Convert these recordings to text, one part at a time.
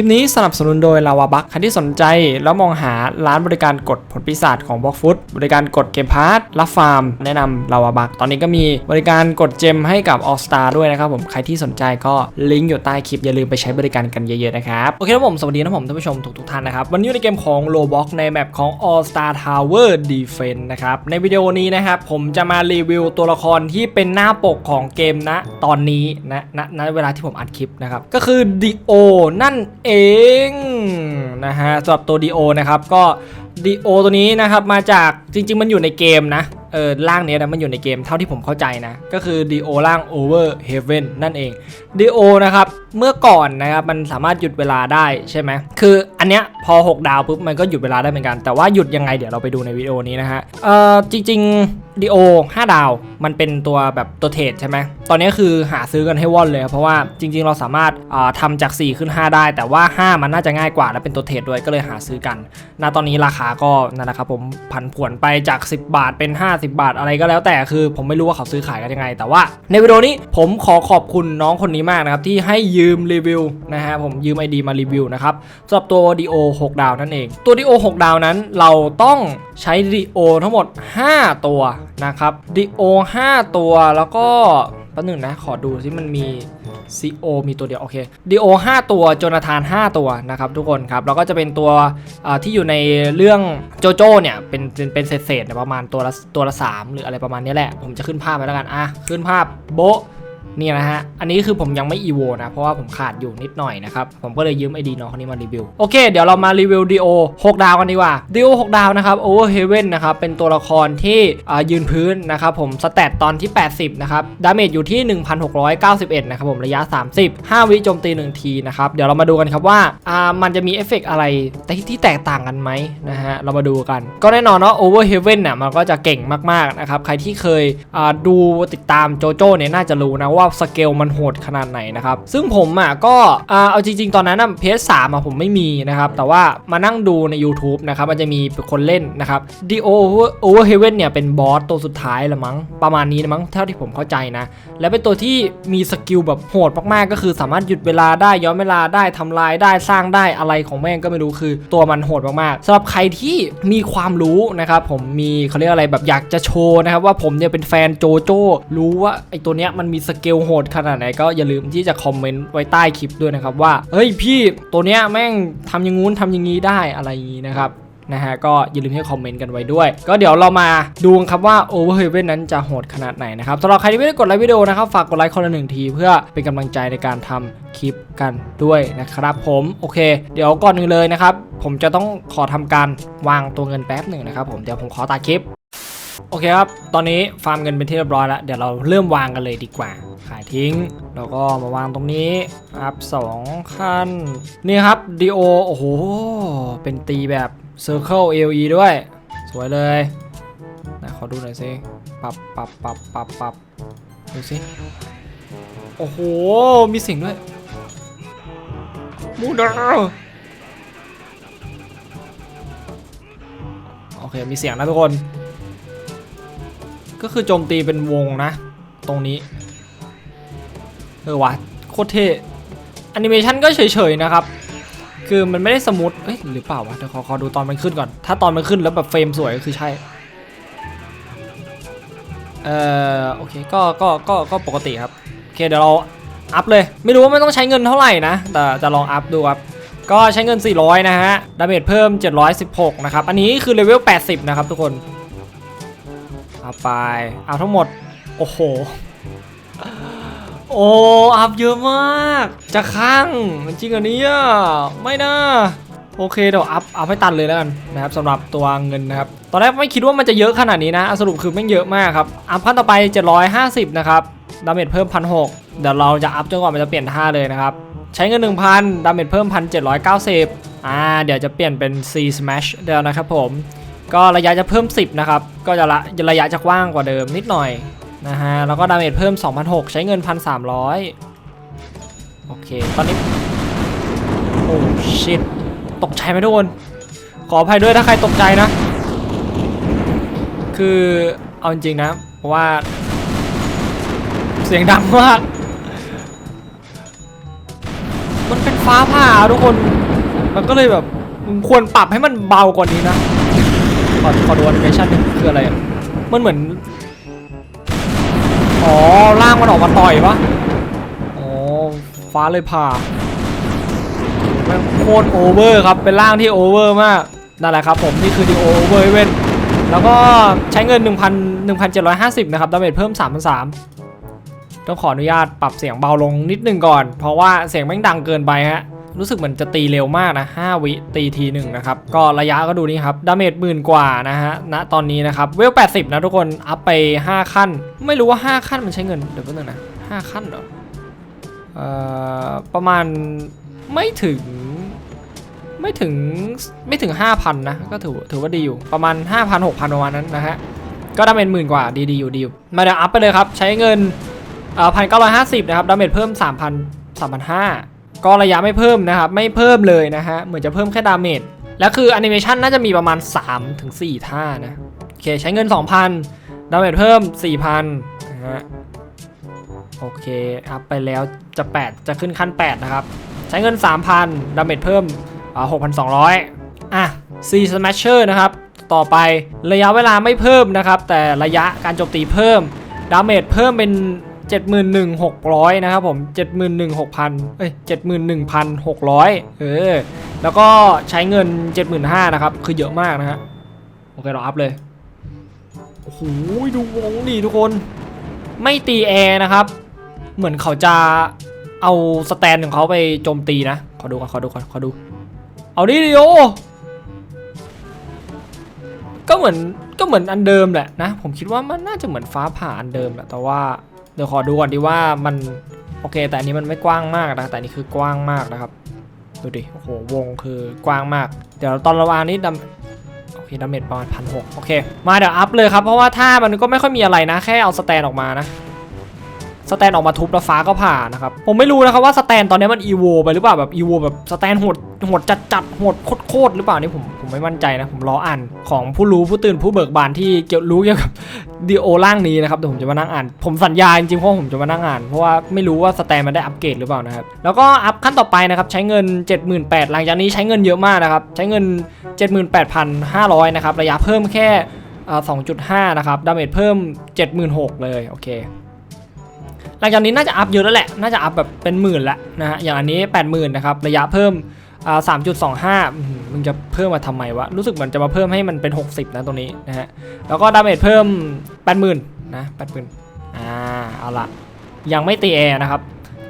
ลิปนี้สนับสนุนโดยลาวาบัคใครที่สนใจแล้วมองหาร้านบริการกดผลปีศาจของบล็อกฟุตบริการกดเกมพาร์ทรับฟาร์ม แนะนำลาวาบัคตอนนี้ก็มีบริการกดเจมให้กับ All Star ด้วยนะครับผมใครที่สนใจก็ลิงก์อยู่ใต้คลิปอย่าลืมไปใช้บริการกันเยอะๆนะครับโอเคครับผมสวัสดีนะผมท่านผู้ชมทุกๆท่านนะครับวันนี้ในเกมของ Roblox ในแมปของ All Star Tower Defense นะครับในวิดีโอนี้นะครับผมจะมารีวิวตัวละครที่เป็นหน้าปกของเกมนะตอนนี้นะณณเวลาที่ผมอัดคลิปนะครับก็คือ Dio นั่นเองนะฮะสำหรับตัว Dio นะครับก็ Dio ตัวนี้นะครับมาจากจริง ๆ มันอยู่ในเกมนะเออร่างเนี้ยนะมันอยู่ในเกมเท่าที่ผมเข้าใจนะ ก็คือ Dio ร่าง Over Heaven นั่นเอง Dio นะครับเมื่อก่อนนะครับมันสามารถหยุดเวลาได้ใช่ไหมคืออันเนี้ยพอ 6 ดาวปุ๊บมันก็หยุดเวลาได้เหมือนกัน แต่ว่าหยุดยังไงเดี๋ยวเราไปดูในวิดีโอนี้นะฮะเออจริง ๆ Dio 5ดาว มันเป็นตัวแบบตัวเทรดใช่ไหม ตอนนี้คือหาซื้อกันให้ว่อนเลยเพราะว่าจริง ๆ เราสามารถอ่าทำจาก 4 ขึ้น 5 ได้ แต่ว่า 5 มันน่าจะง่ายกว่าและเป็นตัวเทรดด้วยก็เลยหาซื้อกัน ณ ตอนนี้ราคาก็นั่นแหละครับผมผันผวนไปจาก 10 บาทเป็น 50 บาทอะไรก็แล้วแต่คือผมไม่รู้ว่าเขาซื้อขายกันยังไง แต่ว่าในวิดีโอนี้ผมขอขอบคุณน้องคนนี้มากนะครับที่ให้ยืมรีวิวนะฮะผมยืม ID มารีวิวนะครับสำหรับตัว Dio 6ดาวนั่นเอง ตัว Dio 6ดาวนั้นเราต้องใช้ Dio ทั้งหมด 5 ตัว นะครับ Dio 5ตัวแล้วก็แป๊บหนึงนะ ขอดูซิมันมี CO มีตัวเดียว โอเคดีโอ5ตัวโจนาธาน 5 ตัวนะครับทุกคนครับ แล้วก็จะเป็นตัวที่อยู่ในเรื่องโจโจ้เนี่ย เป็นเป็นเป็นเศษๆประมาณตัวละตัวละ 3 หรืออะไรประมาณนี้แหละ ผมจะขึ้นภาพไปแล้วกัน อะ ขึ้นภาพโบะ นี่นะฮะ อันนี้คือผมยังไม่ EVO นะ เพราะว่าผมขาดอยู่นิดหน่อยนะครับ ผมก็เลยยืมไอดีน้องคนนี้มารีวิว โอเค เดี๋ยวเรามารีวิว DO 6ดาวกันดีกว่า DO 6ดาวนะครับ Over Heaven นนะครับ เป็นตัวละครที่ยืนพื้นนะครับผม สแตตตอนที่ 80 นะครับ ดาเมจอยู่ที่ 1691 นะครับผม ระยะ 30 5 วิโจมตี 1 ทีนะครับ เดี๋ยวเรามาดูกันครับว่าอ่ามันจะมีเอฟเฟกต์อะไรที่ที่แตกต่างกันไหมนะฮะ เรามาดูกัน ก็แน่นอนว่า Over Heaven เว่นี่ยมันก็จะเก่งมากๆนะครับ ใครที่เคยดูติดตามโจโจ้เนี่ยน่าจะรู้นะว่าว่าสเกลมันโหดขนาดไหนนะครับ ซึ่งผมอะก็เอาจริง ๆ ตอนนั้นอะ PS3 อะผมไม่มีนะครับ แต่ว่ามานั่งดูใน YouTube นะครับ มันจะมีคนเล่นนะครับ Dio Over Heaven เนี่ยเป็นบอสตัวสุดท้ายละมั้ง ประมาณนี้นะมั้งเท่าที่ผมเข้าใจนะ และเป็นตัวที่มีสกิลแบบโหดมากๆ ก็คือสามารถหยุดเวลาได้ย้อนเวลาได้ทำลายได้สร้างได้อะไรของแม่งก็ไม่รู้คือตัวมันโหดมากๆสำหรับใครที่มีความรู้นะครับผมมีเขาเรียกอะไรแบบอยากจะโชว์นะครับว่าผมเนี่ยเป็นแฟนโจโจ้รู้ว่าไอตัวเนี้ยมันมีสเกลโหดขนาดไหนก็อย่าลืมที่จะคอมเมนต์ไว้ใต้คลิปด้วยนะครับว่า เฮ้ยพี่ตัวเนี้ยแม่งทำอย่างงู้นทำอย่างงี้ได้อะไรอย่างงี้นะครับนะฮะก็อย่าลืมให้คอมเมนต์กันไว้ด้วย ก็เดี๋ยวเรามาดูครับว่า Over Heaven นั้นจะโหดขนาดไหนนะครับสำหรับใครที่ไม่ได้กดไลค์วิดีโอนะครับ ฝากกดไลค์คนละหนึ่งที เพื่อเป็นกำลังใจในการทำคลิปกันด้วยนะครับผมโอเค เดี๋ยวก่อนอื่นเลยนะครับ ผมจะต้องขอทำการวางตัวเงินแป๊บหนึ่งนะครับผมเดี๋ยวผมขอตัดคลิป โอเคครับ ตอนนี้ฟาร์มเงินเป็นที่เรียบร้อยแล้ว เดี๋ยวเราเริ่มวางกันเลยดีกว่า ขายทิ้ง แล้วก็มาวางตรงนี้ครับสองขั้น นี่ครับ DO โอ้โห เป็นตีแบบ Circle AOE ด้วย สวยเลยนะขอดูหน่อยสิปรับปรับปรับปรับปรับดูสิ โอ้โห มีเสิ่งด้วย มูดาโอเค มีเสียงนะทุกคน ก็คือโจมตีเป็นวงนะ ตรงนี้ เออวะโคตรเท่แอนิเมชันก็เฉยๆนะครับ คือมันไม่ได้สมูทเอ้ยหรือเปล่าวะเดี๋ยวขอขอดูตอนมันขึ้นก่อน ถ้าตอนมันขึ้นแล้วแบบเฟรมสวยก็คือใช่ เอ่อโอเคก็ก็ก็ก็ปกติครับ โอเคเดี๋ยวเราอัพเลย ไม่รู้ว่ามันต้องใช้เงินเท่าไหร่นะ แต่จะลองอัพดูครับก็ใช้เงิน 400 นะฮะ ดาเมจเพิ่ม 716 นะครับ อันนี้คือเลเวล 80 นะครับทุกคน เอาไป เอาทั้งหมด โอ้โห โอ้อัพเยอะมาก จะข้างจริงอันนี้ไม่นะโอเคเดี๋ยวอัพอัพให้ตันเลยแล้วกันนะครับสำหรับตัวเงินนะครับตอนแรกไม่คิดว่ามันจะเยอะขนาดนี้นะสรุปคือไม่เยอะมากครับอัพขั้นต่อไป 750 นะครับดาเมจเพิ่ม1,600เดี๋ยวเราจะอัพจนกว่ามันจะเปลี่ยนท่าเลยนะครับใช้เงิน 1,000ดาเมจเพิ่ม 1,790อ่าเดี๋ยวจะเปลี่ยนเป็น C Smash เดี๋ยวนะครับผม ก็ระยะจะเพิ่ม 10 นะครับ ก็จะละระยะจะกว้างกว่าเดิมนิดหน่อยนะฮะ แล้วก็ดาเมจเพิ่ม 2,600 ใช้เงิน 1,300 โอเค ตอนนี้ โอ้ชิตตกใจไหมทุกคน ขออภัยด้วยถ้าใครตกใจนะ คือเอาจริงๆนะ เพราะว่า เสียงดังมาก มันเป็นฟ้าผ่าทุกคน มันก็เลยแบบควรปรับให้มันเบากว่านี้นะ ขอขอดูแอนิเมชันหนึงคืออะไรมันเหมือน อ๋อร่างมันออกมาต่อยปะอ๋อฟ้าเลยผ่าโคตรโอเวอร์ครับ เป็นร่างที่โอเวอร์มาก นั่นแหละครับผม นี่คือดีโอเวอร์เว้นแล้วก็ใช้เงิน 1,000 1,750 นะครับ ดาเมจเพิ่ม 3,300 ต้องขออนุญาตปรับเสียงเบาลงนิดนึงก่อน เพราะว่าเสียงแม่งดังเกินไปฮะ รู้สึกเหมือนจะตีเร็วมากนะ 5 วิตีทีหนึ่งนะครับ ก็ระยะก็ดูนี่ครับ ดาเมจหมื่นกว่านะฮะ ณ ตอนนี้นะครับ เวล 80 นะทุกคน อัพไป 5 ขั้น ไม่รู้ว่า 5 ขั้นมันใช้เงิน เดี๋ยวแป๊บนึงนะ 5 ขั้นเหรอ เอ่อ ประมาณไม่ถึงไม่ถึงไม่ถึง 5,000 นะ ก็ถือถือว่าดีอยู่ ประมาณ 5,000 6,000 ประมาณนั้นนะฮะ ก็ดาเมจหมื่นกว่าดีดีอยู่ดีอยู่มาเดี๋ยวอัพไปเลยครับ ใช้เงินเอ่อพันเก้าร้อยห้าสิบนะครับ ดาเมจเพิ่มสามพันสามพันห้า ก็ระยะไม่เพิ่มนะครับ ไม่เพิ่มเลยนะฮะ เหมือนจะเพิ่มแค่ดาเมจ แล้วคือแอนิเมชันน่าจะมีประมาณ3ถึง4ท่านะ โอเค ใช้เงิน 2,000 ดาเมจเพิ่ม 4,000นะฮะ โอเค อัพไปแล้วจะ 8 จะขึ้นขั้น 8 นะครับ ใช้เงิน 3,000 ดาเมจเพิ่มอ่า6,200 อะ C Smasher นะครับ ต่อไประยะเวลาไม่เพิ่มนะครับ แต่ระยะการโจมตีเพิ่ม ดาเมจเพิ่มเป็น 71,600 นะครับผม 71,600 เอ้ย 71,600 เออ แล้วก็ใช้เงิน 75,000 นะครับ คือเยอะมากนะฮะ โอเค เราอัพเลย โอ้โห ดูวงดิทุกคน ไม่ตีแอร์นะครับ เหมือนเขาจะเอาสแตนของเขาไปโจมตีนะ ขอดูก่อนขอดูก่อนขอดู เอาดิดิโอก็เหมือนก็เหมือนอันเดิมแหละนะ ผมคิดว่ามันน่าจะเหมือนฟ้าผ่าอันเดิมแหละแต่ว่า เดี๋ยวขอดูก่อนดีว่ามันโอเค แต่อันนี้มันไม่กว้างมากนะแต่อันนี้คือกว้างมากนะครับดูดิโอ้โหวงคือกว้างมาก เดี๋ยวตอนระวางนี้ดำโอเคดาเมจประมาณพันหโอเค มาเดี๋ยวอัพเลยครับเพราะว่าถ้ามันก็ไม่ค่อยมีอะไรนะ แค่เอาสแตนออกมานะสแตนออกมาทุบแล้วฟ้าก็ผ่านะครับผมไม่รู้นะครับว่าสแตนตอนนี้มันอีโวไปหรือเปล่าแบบอีโวแบบสแตนโหดโหดจัดจัดโหดโคตรหรือเปล่านี่ผม ผมไม่มั่นใจนะ ผมรออ่านของผู้รู้ผู้ตื่นผู้เบิกบานที่เกี่ยวรู้เกี่ยวกับดีโอร่างนี้นะครับเดี๋ยวผมจะมานั่งอ่าน ผมสัญญาจริงๆเพราะผมจะมานั่งอ่านเพราะว่าไม่รู้ว่าสแตนมันได้อัปเกรดหรือเปล่านะครับแล้วก็อัพขั้นต่อไปนะครับใช้เงิน 78,000หลังจากนี้ใช้เงินเยอะมากนะครับใช้เงิน 78,500นะครับระยะเพิ่มแค่อ่า2.5นะครับดาเมจเพิ่ม 76,000เลยโอเคหลังจากนี้น่าจะอัพเยอะแล้วแหละ น่าจะอัพแบบเป็นหมื่นละนะฮะ อย่างอันนี้ 80,000 นะครับ ระยะเพิ่ม อ่า3.25อื้อหือมึงจะเพิ่มมาทำไมวะ รู้สึกเหมือนจะมาเพิ่มให้มันเป็น 60 นะตรงนี้นะฮะ แล้วก็ดาเมจเพิ่ม 80,000 นะ80,000อ่า เอาละยังไม่ตีแอร์นะครับ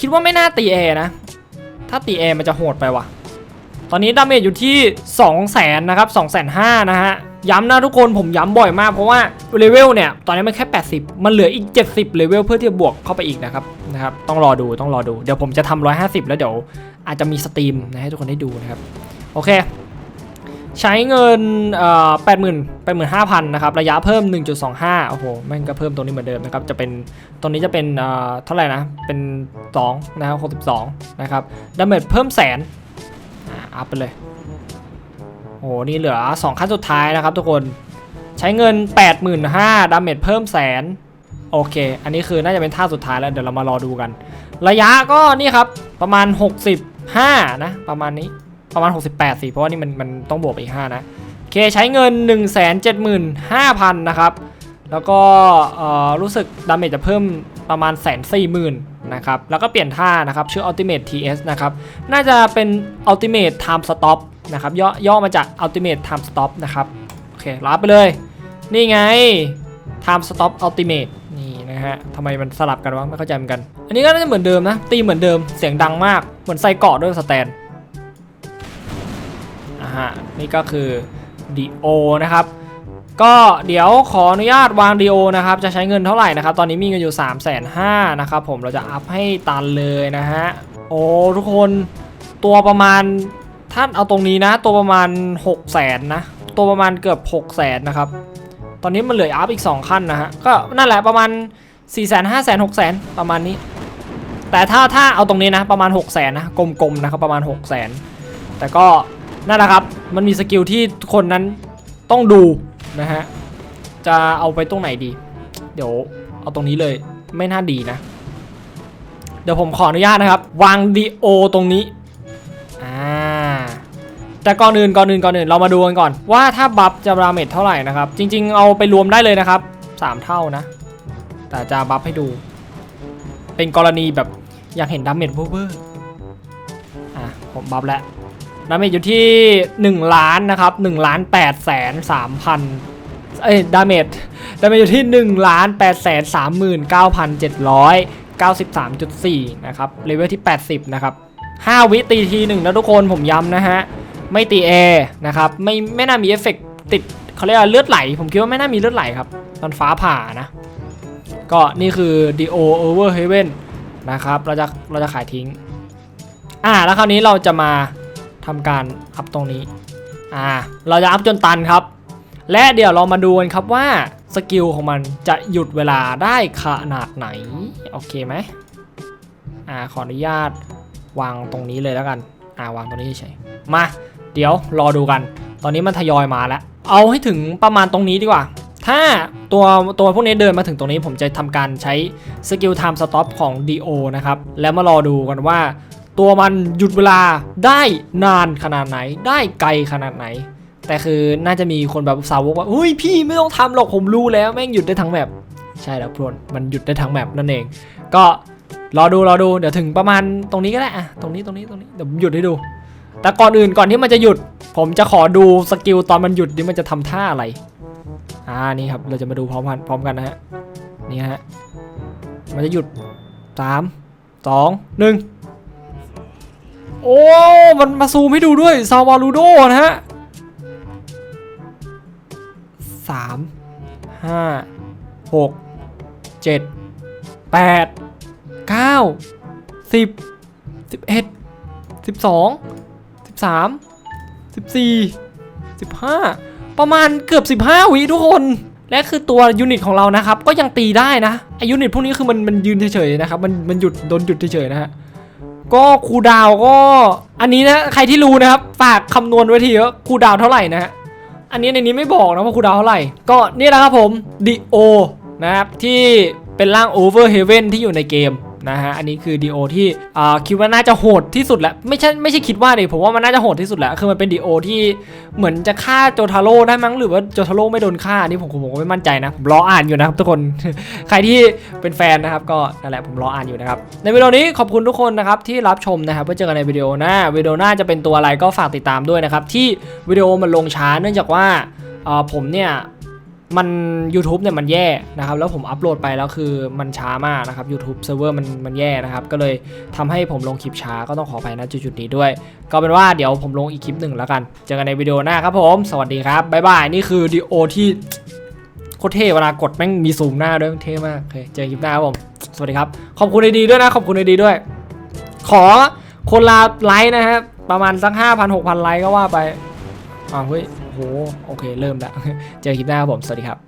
คิดว่าไม่น่าตีแอร์นะ ถ้าตีแอร์มันจะโหดไปว่ะ ตอนนี้ดาเมจอยู่ที่ 2 0 0 0 0 0นะครับ2 5 0 0 0นะฮะ ย้ำนะทุกคนผมย้ำบ่อยมากเพราะว่าเลเวลเนี่ย ตอนนี้มันแค่ 80 มันเหลืออีก 70เลเวลเพื่อที่จะบวกเข้าไปอีกนะครับนะครับ ต้องรอดูต้องรอดู เดี๋ยวผมจะทำ150 แล้วเดี๋ยว อาจจะมีสตรีมนะให้ทุกคนได้ดูนะครับ โอเค ใช้เงินเอ่อ80,000 85,000นะครับ ระยะเพิ่ม 1.25 โอ้โห แม่งก็เพิ่มตรงนี้เหมือนเดิมนะครับ จะเป็นตรงนี้จะเป็นเอ่อเท่าไหร่นะ เป็น2นะครับ62 นะครับดาเมจเพิ่มแสนอัพไปเลย โอ้โห นี่เหลือ 2 ขั้นสุดท้ายนะครับทุกคนใช้เงิน 85,000ดาเมจเพิ่มแสนโอเค อันนี้คือน่าจะเป็นท่าสุดท้ายแล้ว เดี๋ยวเรามารอดูกัน ระยะก็นี่ครับ ประมาณ 60 65 นะ ประมาณนี้ประมาณ 68สิเพราะว่านี่มันมันต้องบวกไปอีก 5 นะ โอเคใช้เงิน 175,000 นะครับ แล้วก็เอ่อรู้สึกดาเมจจะเพิ่มประมาณแสนสี่หมื่นนะครับ แล้วก็เปลี่ยนท่านะครับ ชื่อ Ultimate TS นะครับ น่าจะเป็น Ultimate Time Stop นะครับ ย่อย่อมาจาก Ultimate Time Stop นะครับ โอเครับไปเลย นี่ไง Time Stop Ultimate นี่นะฮะทำไมมันสลับกันวะไม่เข้าใจเหมือนกัน อันนี้ก็น่าจะเหมือนเดิมนะ ตีเหมือนเดิมเสียงดังมากเหมือนใส่เกาะด้วยสแตนอ่าฮะนี่ก็คือ DO นะครับก็เดี๋ยวขออนุญาตวางดีโอนะครับ จะใช้เงินเท่าไหร่นะครับ ตอนนี้มีเงินอยู่ 3 5 0 0 0นะครับผมเราจะอัพให้ตันเลยนะฮะ โอ้ทุกคนตัวประมาณถ้านเอาตรงนี้นะ ตัวประมาณ 6 0แสนนะ ตัวประมาณเกือบ 6 0แสนนะครับ ตอนนี้มันเหลืออัพอีก 2 ขั้นนะฮะ ก็นั่นแหละประมาณ 4 5 0 0 0 0 6 0 0 0 0 ประมาณนี้ แต่ถ้าถ้าเอาตรงนี้นะประมาณ 6 0 0 0 0นะกลมๆนะครับประมาณ 6 0 0 0 0แต่ก็นั่นแหละครับ มันมีสกิลที่ทุกคนนั้นต้องดูนะฮะ จะเอาไปตรงไหนดี เดี๋ยวเอาตรงนี้เลยไม่น่าดีนะ เดี๋ยวผมขออนุญาตนะครับ วางดีโอตรงนี้ แต่ก่อนอื่นก่อนอื่นก่อนอื่นเรามาดูกันก่อน ว่าถ้าบัฟจะดาเมจเท่าไหร่นะครับ จริง ๆ เอาไปรวมได้เลยนะครับ 3 เท่านะ แต่จะบัฟให้ดู เป็นกรณีแบบอยากเห็นดาเมจเวอร์ๆอะผมบัฟแล้วดาเมจอยู่ที่ 1 ล้านนะครับ1ล้าน8แสน3พันเอ้ยดาเมจดาเมจอยู่ที่ 1 ล้าน8แสน3 9 793.4นะครับเลเวลที่ 80 นะครับ 5 วิตีทีหนึ่งนะทุกคนผมย้ำนะฮะ ไม่ตีแอร์นะครับไม่ไม่น่ามีเอฟเฟกต์ติดเขาเรียกว่าเลือดไหล ผมคิดว่าไม่น่ามีเลือดไหลครับ ตอนฟ้าผ่านะ ก็นี่คือ DO Over Heaven นะครับ เราจะเราจะขายทิ้ง อ่า แล้วคราวนี้เราจะมาทำการอัพตรงนี้ อ่า เราจะอัพจนตันครับ และเดี๋ยวเรามาดูกันครับว่าสกิลของมันจะหยุดเวลาได้ขนาดไหน โอเคไหมอ่า ขออนุญาตวางตรงนี้เลยแล้วกัน อ่าวางตรงนี้เฉยมา เดี๋ยวรอดูกัน ตอนนี้มันทยอยมาแล้ว เอาให้ถึงประมาณตรงนี้ดีกว่า ถ้าตัวตัวพวกนี้เดินมาถึงตรงนี้ผมจะทำการใช้สกิล time stop ของ DO นะครับ แล้วมารอดูกันว่า ตัวมันหยุดเวลาได้นานขนาดไหน ได้ไกลขนาดไหน แต่คือน่าจะมีคนแบบสาวกว่าเฮ้ยพี่ไม่ต้องทำหรอกผมรู้แล้วแม่งหยุดได้ทั้งแมปใช่แล้วพรนมันหยุดได้ทั้งแมปนั่นเอง ก็รอดูรอดูเดี๋ยวถึงประมาณตรงนี้ก็ได้อะตรงนี้ตรงนี้ตรงนี้เดี๋ยวผมหยุดให้ดู แต่ก่อนอื่นก่อนที่มันจะหยุด ผมจะขอดูสกิลตอนมันหยุดนี่มันจะทำท่าอะไร อ่านี่ครับเราจะมาดูพร้อมกันพร้อมกันนะฮะนี่ฮะมันจะหยุดสามสองหนึ่งโอ้ มันมาซูมให้ดูด้วยซาวาลูโดนะฮะสามห้าหกเจ็ดแปดเก้าสิบสิบเอ็ดสิบสอง สิบสามสิบสี่สิบห้าประมาณเกือบ 15 วิทุกคน และคือตัวยูนิตของเรานะครับ ก็ยังตีได้นะไอยูนิตพวกนี้คือมันมันยืนเฉยๆนะครับ มันมันหยุดโดนหยุดเฉยๆนะฮะก็คูดาวก็อันนี้นะใครที่รู้นะครับฝากคำนวณไว้ทีว่าคูดาวเท่าไหร่นะฮะอันนี้ในนี้ไม่บอกนะว่าคูดาวเท่าไหร่ ก็นี่แหละครับผม DO นะครับที่เป็นร่าง Over Heaven ที่อยู่ในเกม นะฮะอันนี้คือ DO ที่คิดว่าน่าจะโหดที่สุดแล้วไม่ใช่ไม่ใช่คิดว่าเลยผมว่ามันน่าจะโหดที่สุดแล้วคือมันเป็น DO ที่เหมือนจะฆ่าโจทาโร่ได้มั้งหรือว่าโจทาโร่ไม่โดนฆ่าอันนี้ผมผมก็ไม่มั่นใจนะผมรออ่านอยู่นะครับทุกคนใครที่เป็นแฟนนะครับก็นั่นแหละผมรออ่านอยู่นะครับในวิดีโอนี้ขอบคุณทุกคนนะครับที่รับชมนะครับไว้เจอกันในวิดีโอหน้าวิดีโอหน้าจะเป็นตัวอะไรก็ฝากติดตามด้วยนะครับที่วิดีโอมันลงช้าเนื่องจากว่าผมเนี่ย มัน YouTube เนี่ยมันแย่นะครับแล้วผมอัปโหลดไปแล้วคือมันช้ามากนะครับ YouTube เซิร์ฟมันมันแย่นะครับ ก็เลยทำให้ผมลงคลิปช้าก็ต้องขออภัยนะจุดๆนี้ด้วย ก็เป็นว่าเดี๋ยวผมลงอีกคลิปหนึ่งแล้วกัน เจอกันในวิดีโอหน้าครับผม สวัสดีครับ บ๊ายบาย นี่คือดีโอที่โคตรเท่เวลากดแม่งมีซูมหน้าด้วยเท่มากเคเจอคลิปหน้าครับผม สวัสดีครับ ขอบคุณดีด้วยนะ ขอบคุณดีด้วย ขอคนละไลค์นะฮะประมาณสักห้าพันหกพันไลค์ก็ว่าไปอ้าวเฮ้ย โห โอเค เริ่มแล้วเจอคลิปหน้าครับผม สวัสดีครับ